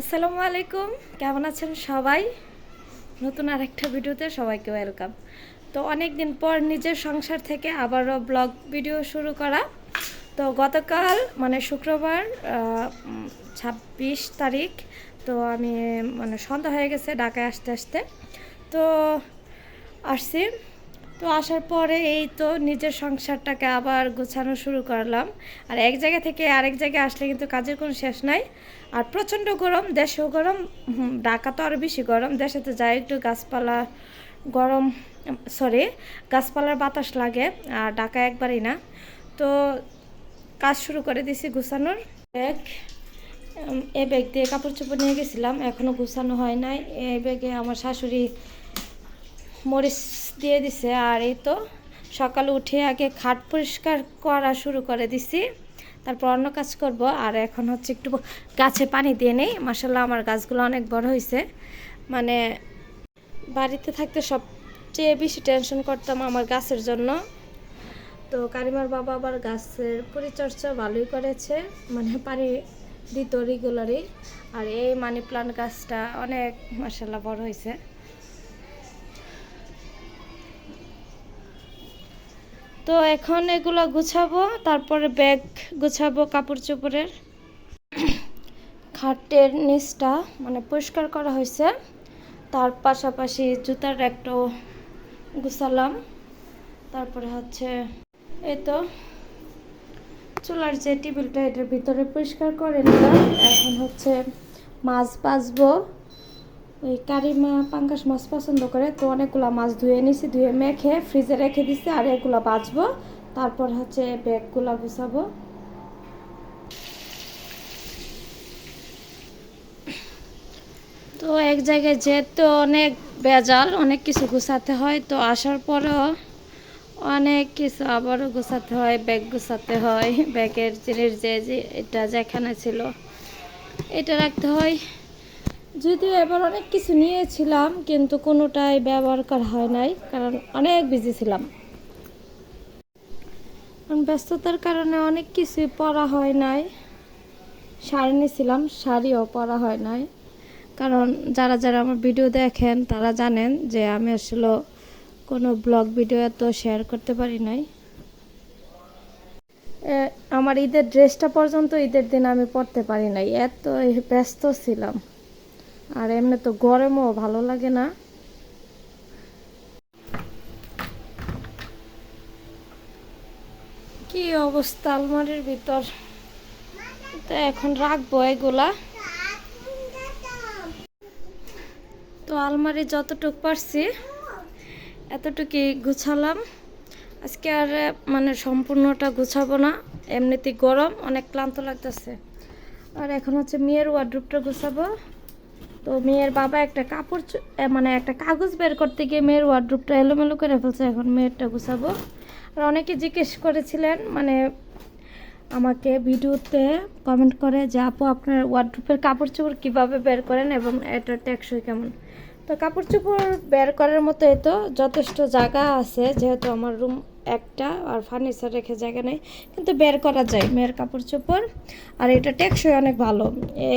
আসসালামু আলাইকুম। কেমন আছেন সবাই? নতুন আরেকটা ভিডিওতে সবাইকে ওয়েলকাম তো অনেক দিন পর নিজের সংসার থেকে আবারও ব্লগ ভিডিও শুরু করা। তো গতকাল মানে শুক্রবার ছাব্বিশ তারিখ, তো আমি মানে সন্ধ্যা হয়ে গেছে ঢাকায় আসতে আসতে। তো আসছি। তো আসার পরে এই তো নিজের সংসারটাকে আবার গোছানো শুরু করলাম। আর এক জায়গা থেকে আরেক জায়গায় আসলে কিন্তু কাজের কোনো শেষ নাই। আর প্রচণ্ড গরম, দেশেও গরম ঢাকা তো আরও বেশি গরম। দেশে তো যাই একটু গাছপালা গরম, সরি, গাছপালার বাতাস লাগে, আর ঢাকা একবারই না। তো কাজ শুরু করে দিছি গুছানোর। ব্যাগ এ ব্যাগ দিয়ে কাপড় চোপড় নিয়ে গেছিলাম এখনও গুছানো হয় নাই। এই ব্যাগে আমার শাশুড়ি মরিচ দিয়ে দিছে আর এই তো সকালে উঠে আগে খাট পরিষ্কার করা শুরু করে দিছি। তারপর অন্য কাজ করব আর এখন হচ্ছে একটু গাছে পানি দিয়ে নেই। মাসাল্লাহ আমার গাছগুলো অনেক বড় হয়েছে মানে বাড়িতে থাকতে সবচেয়ে বেশি টেনশন করতাম আমার গাছের জন্য। তো কারিমার বাবা আবার গাছের পরিচর্যা ভালোই করেছে। মানে পানি দিত রেগুলারই আর এই মানি প্লান্ট গাছটা অনেক মাসাল্লাহ বড় হয়েছে তো এখন এগুলো গুছাবো, তারপরে ব্যাগ গুছাবো কাপড় চোপড়ের। খাটের নিচটা মানে পরিষ্কার করা হয়েছে। তার পাশাপাশি জুতার একটাও গুছালাম। তারপরে হচ্ছে এই তো চুলার যে টেবিলটা এটার ভিতরে পরিষ্কার করে নিলাম। এখন হচ্ছে মাছ বাছবো ওই কারিমা পাঙ্গাস মাছ পছন্দ করে, তো অনেকগুলো মাছ ধুয়ে নিছি ধুয়ে মেখে ফ্রিজে রেখে দিছি, আর এগুলো বাঁচবো তারপর হচ্ছে ব্যাগগুলো গুছাবো। তো এক জায়গায় যেতে অনেক বেজাল অনেক কিছু গুছাতে হয়, তো আসার পরেও অনেক কিছু আবারও গুছাতে হয়, ব্যাগ গুছাতে হয়, ব্যাগের জিনিস যে, এটা যেখানে ছিল, এটা রাখতে হয়। যদিও এবার অনেক কিছু নিয়েছিলাম, কিন্তু কোনোটাই ব্যবহার করা হয় নাই, কারণ অনেক বিজি ছিলাম। ব্যস্ততার কারণে অনেক কিছুই পরা হয় নাই। শাড়ি নিয়েছিলাম, শাড়িও পরা হয় নাই। কারণ যারা যারা আমার ভিডিও দেখেন, তারা জানেন যে আমি আসলে কোনো ব্লগ ভিডিও এত শেয়ার করতে পারি নাই। আমার ঈদের ড্রেসটা পর্যন্ত ঈদের দিন আমি পরতে পারি নাই এত ব্যস্ত ছিলাম। আর এমনি তো গরমও ভালো লাগে না। কি অবস্থা আলমারির ভিতর? তো এখন রাখব এগুলা। তো আলমারি যতটুক পারছি, এতটুকুই গুছালাম। আজকে আর মানে সম্পূর্ণটা গুছাবো না, এমনিতেই গরম, অনেক ক্লান্ত লাগতেছে। আর এখন হচ্ছে মেয়ের ওয়ার্ড্রুপটা গুছাবো। তো মেয়ের বাবা একটা কাপড় মানে একটা কাগজ বের করতে গিয়ে মেয়ের ওয়ার্ড্রুপটা এলোমেলো করে ফেলছে, এখন মেয়েরটা গুছাবো। আর অনেকে জিজ্ঞেস করেছিলেন মানে আমাকে ভিডিওতে কমেন্ট করে যে, আপু, আপনার ওয়ার্ড্রুপের কাপড় চোপড় কীভাবে বের করেন এবং এটা টেকসই কেমন? তো কাপড় চোপড় বের করার মতো এ তো, যথেষ্ট জায়গা আছে, যেহেতু আমার রুম একটা আর ফার্নিচার রেখে জায়গা নেই, কিন্তু বের করা যায়। মেয়ের কাপড় চোপড়, আর এটা টেকসই অনেক ভালো। এ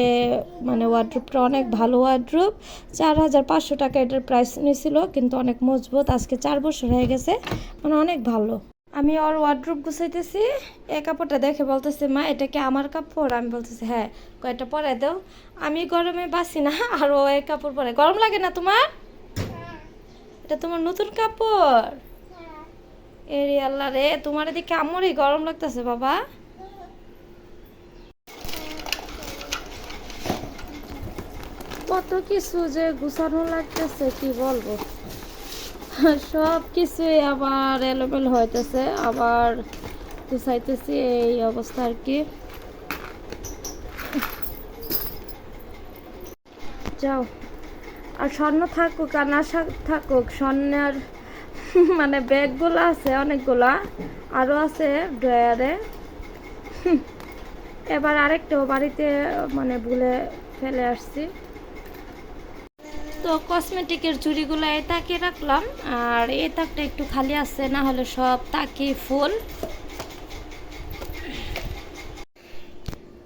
মানে ওয়ার্ড্রুপটা অনেক ভালো ওয়ার্ড্রুপ চার হাজার পাঁচশো টাকা এটার প্রাইস নিয়েছিল কিন্তু অনেক মজবুত। আজকে চার বছর হয়ে গেছে মানে অনেক ভালো। আমি ওর ওয়ার্ড্রুপ গুছাইতেছি এই কাপড়টা দেখে বলতেছে, মা, এটা কি আমার কাপড়? আমি বলতেছি হ্যাঁ কয়েকটা পরে দাও। আমি গরমে বাসি না, আর ও এই কাপড় পরে গরম লাগে না তোমার? এটা তোমার নতুন কাপড়। এরি আল্লাহ রে, তোমার এদিকে আমারই গরম লাগতেছে বাবা। কত কিছু যে গুছানো লাগতেছে, কি বলব? সব কিছুই আবার এলোমেলো হইতেছে, আবার গুছাইতেছি এই অবস্থা আর কি। যাও। আর স্বর্ণ থাকুক, আর না থাকুক, স্বর্ণের মানে ব্যাগগুলো আছে, অনেকগুলা। আরও আছে ড্রয়ারে এবার আরেকটাও বাড়িতে মানে ভুলে ফেলে আসছি। তো কসমেটিকের চুড়িগুলো এই তাকে রাখলাম। আর এই তাকটা একটু খালি আছে, না হলে সব তাকে ফুল।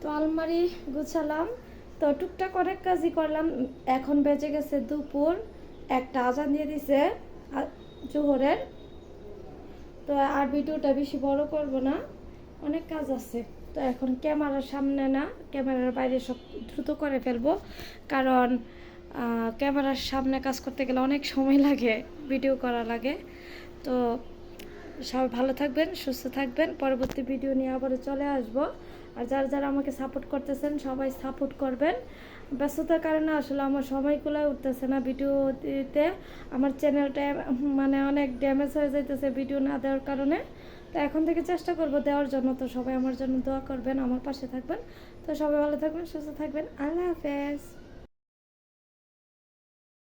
তো আলমারি গুছালাম। তো টুকটাক অনেক কাজই করলাম। এখন বেঁচে গেছে দুপুর। একটা আজান দিয়ে দিছে। আ- জোহরের। তো আর ভিডিওটা বেশি বড় করব না। অনেক কাজ আছে। তো এখন ক্যামেরার সামনে না, ক্যামেরার বাইরে সব দ্রুত করে ফেলব। কারণ ক্যামেরার সামনে কাজ করতে গেলে অনেক সময় লাগে, ভিডিও করা লাগে। তো সবাই ভালো থাকবেন, সুস্থ থাকবেন। পরবর্তী ভিডিও নিয়ে আবারও চলে আসব। আর যারা যারা আমাকে সাপোর্ট করতেছেন, সবাই সাপোর্ট করবেন। ব্যস্ততার কারণে আসলে আমার সময়গুলো উঠতেছে না ভিডিও দিতে আমার চ্যানেলটা মানে অনেক ড্যামেজ হয়ে যাইতেছে ভিডিও না দেওয়ার কারণে। তো এখন থেকে চেষ্টা করব দেওয়ার জন্য। তো সবাই আমার জন্য দোয়া করবেন, আমার পাশে থাকবেন। তো সবাই ভালো থাকবেন, সুস্থ থাকবেন। আল্লাহ হাফেজ।